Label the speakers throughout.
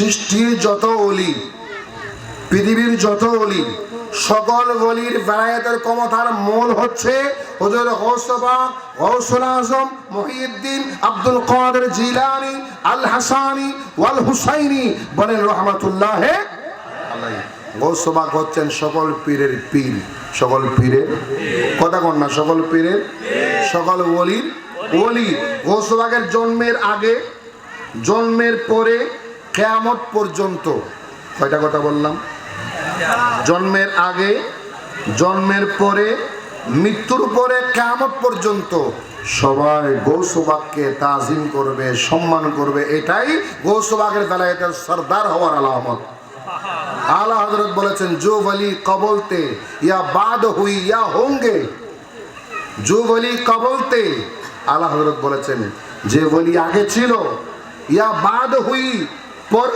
Speaker 1: সৃষ্টির যত অলি, পৃথিবীর যত অলি, সকল গলির বেলায়েতের ক্ষমতার মূল হচ্ছে হুজুর গৌসবা, গৌসুল আজম, মহিউদ্দিন, আব্দুল কাদের জিলানি, আল হাসানি, ওয়াল হুসাইনি, বলেন রহমাতুল্লাহ গৌসবাক হচ্ছেন সকল পীরের পীর, সকল পীরের কথা কন না, সকল পীরের, সকল ওলির ওলি গৌসবাগের জন্মের আগে, জন্মের পরে কেয়ামত পর্যন্ত, কয়টা কথা বললাম? জন্মের আগে, জন্মের পরে, মৃত্যুর পরে, কেয়ামত পর্যন্ত সবাই গৌসবাগকে তাজিম করবে, সম্মান করবে, এটাই গৌসবাগের বেলায়েতের সর্দার হওয়ার আলামত। আলা হজরত বলেছেন, জো বলি কবলতে, ইয়া বাদ হুই, ইয়া হোঙ্গে। জো বলি কবলতে আলা হজরত বলেছেন, যে বলি আগে ছিল, ইয়া বাদ হুই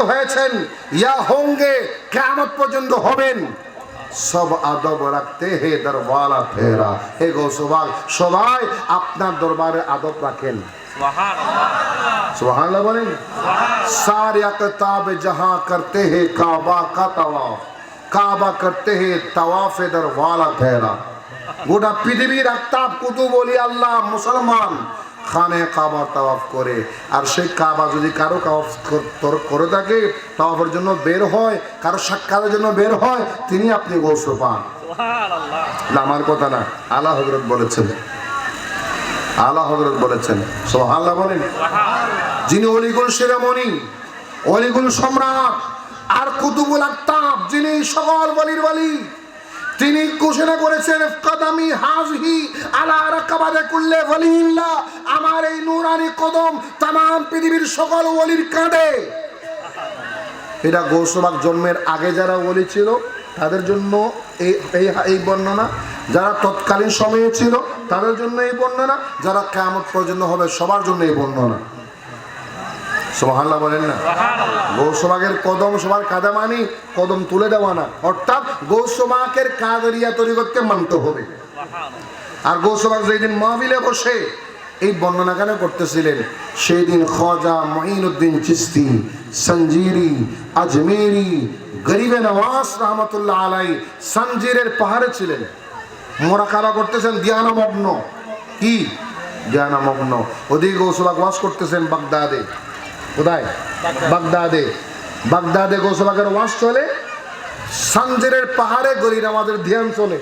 Speaker 1: হয়েছেন ইয়া হোঙ্গে কেমন পর্যন্ত হবেন সব আদব রাখতে হে দরবালা ফেরা হে গো সবাই সবাই আপনার দরবারে আদব রাখেন সুবহানাল্লাহ বলেন सारे अकताब जहां करते हैं काबा का तवाफ কাবা করতে হে তাওয়াফ এদার ওয়ালা তেরা গোটা পৃথিবীর আক্তাব কুতুব বলি আল্লাহ মুসলমান খানে কাবা তাওয়াফ করে। আর সেই কাবা যদি কারও কাওয়াফ করে থাকে তাওয়াফের জন্য বের হয় কারও সাক্ষাতের জন্য বের হয় তিনি আপনি গৌস পান। আমার কথা না। আল্লাহ হজরত বলেছেন। আল্লাহ হজরত বলেছেন। সোহাল্লাহ বলেন। যিনি অলিগুল শিরোমণি অলিগুল সম্রাট আর কুতুবুল আক্তাব যিনি সকল বলির বলি তিনি ঘোষণা করেছেন কদমি হাজহি আলা রাকাবাদে কুল্লে ওয়ালিল্লাহ আমার এই নুরানি কদম তাম পৃথিবীর সকল ওলির কাঁধে। এটা গৌসবাক জন্মের আগে যারা ওলি ছিল, তাদের জন্য এই এই বর্ণনা। যারা তৎকালীন সময়ে ছিল, তাদের জন্য এই বর্ণনা। যারা কেমন পর্যন্ত হবে, সবার জন্য এই বর্ণনা। সোহাল্লা বলেন না। গৌসবাগের কদম সবার কাদা মানি কদম তুলে দেওয়া না। অর্থাৎ গৌসবাকের কাদরিয়া তরিগতকে মানতে হবে। আর গৌসবাগ যেদিন মাহবিলে বসে এই বর্ণনা কেন করতেছিলেন? সেই দিন খজা মঈনুদ্দিন চিস্তি সঞ্জিরি আজমেরি গরিবে নওয়াজ রহমতুল্লাহ আলাই সঞ্জিরের পাহাড়ে ছিলেন। মোরাকাবা করতেছেন? ধ্যানমগ্ন কি? ধ্যানমগ্ন ওদিকে গৌসবাগ ওয়াজ করতেছেন বাগদাদে। কোথায়? বাগদাদে। বাগদাদে গৌসবাগের ওয়াজ চলে সঞ্জিরের পাহাড়ে গরিব আমাদের ধ্যান চলে।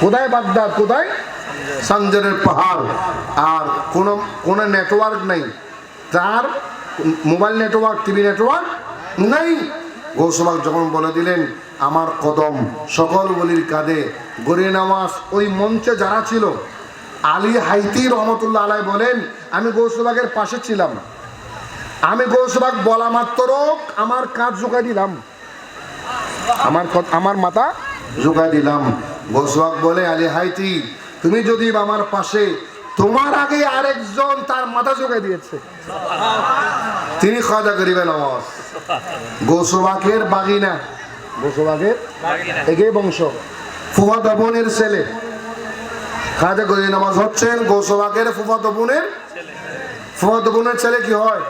Speaker 1: কোথায় বাগদাদ? কোথায়? সঞ্জরের পাহাড়। আর কোনো কোনো নেটওয়ার্ক নেই। তার মোবাইল নেটওয়ার্ক টিভি নেটওয়ার্ক নেই। গৌসবাগ যখন বলে দিলেন, আমার কদম সকল বলির কাঁধে। গড়িয়ে নামাজ ওই মঞ্চে যারা ছিল, আলী হাইতি রহমতুল্লাহ আলাই বলেন, আমি গৌসবাগের পাশে ছিলাম। আমি গৌসবাগ বলা মাত্র আমার কাজ জোগাই দিলাম। আমার আমার মাথা জোগাই দিলাম। গোসওয়াক বলে আলি হাইতি, তুমি যদি আমার পাশে, তোমার আগে আরেকজন তার মাথা জোগাই দিয়েছে। তিনি খাজা করিবেন, আওয়াজ। গোসবাকের বাগিনা। গোসবাকের এগে বংশ। ফুফা দবনের ছেলে। খাজা গরিব নামাজ হচ্ছেন গোসবাকের ফুফা দবনের ফুফা দবনের ছেলে কি হয়?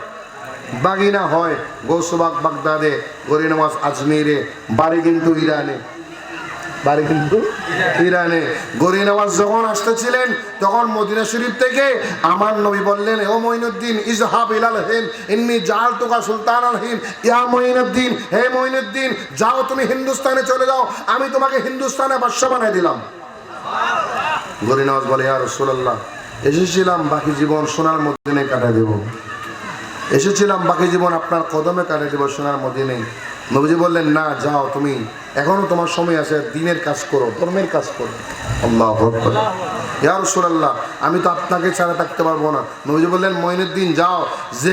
Speaker 1: বাগিনা হয়, গৌসবাগ বাগদাদে গরি নামাজ আজমিরে, বাড়ি কিন্তু ইরানে। বাড়ি কিন্তু ইরানে। গরি নামাজ যখন আসতেছিলেন, তখন মদিনা শরীফ থেকে আমার নবী বললেন, ও মঈনুদ্দিন, ইজহাব ইলাল হিন্দ, ইন্নি জাল তোকা সুলতান আল হিন্দ। ইয়া মঈনুদ্দিন, হে মঈনুদ্দিন, যাও তুমি হিন্দুস্তানে চলে যাও, আমি তোমাকে হিন্দুস্তানে বাদশা বানাই দিলাম। গরি নামাজ বলে, ইয়া রাসূলুল্লাহ, এসেছিলাম, বাকি জীবন সোনার মদিনায় কাটাই দেবো। এসেছিলাম বাকি জীবন আপনার কদমে কাটে দিব সোনার মধ্যে নেই নবীজি বললেন, না, যাও তুমি। এখনও তোমার সময় আছে, দিনের কাজ করো, ধর্মের কাজ করো। আল্লাহ ইয়া আমি তো আপনাকে ছাড়া থাকতে পারব না। নবীজি বললেন, মঈনুদ্দিন, যাও। যে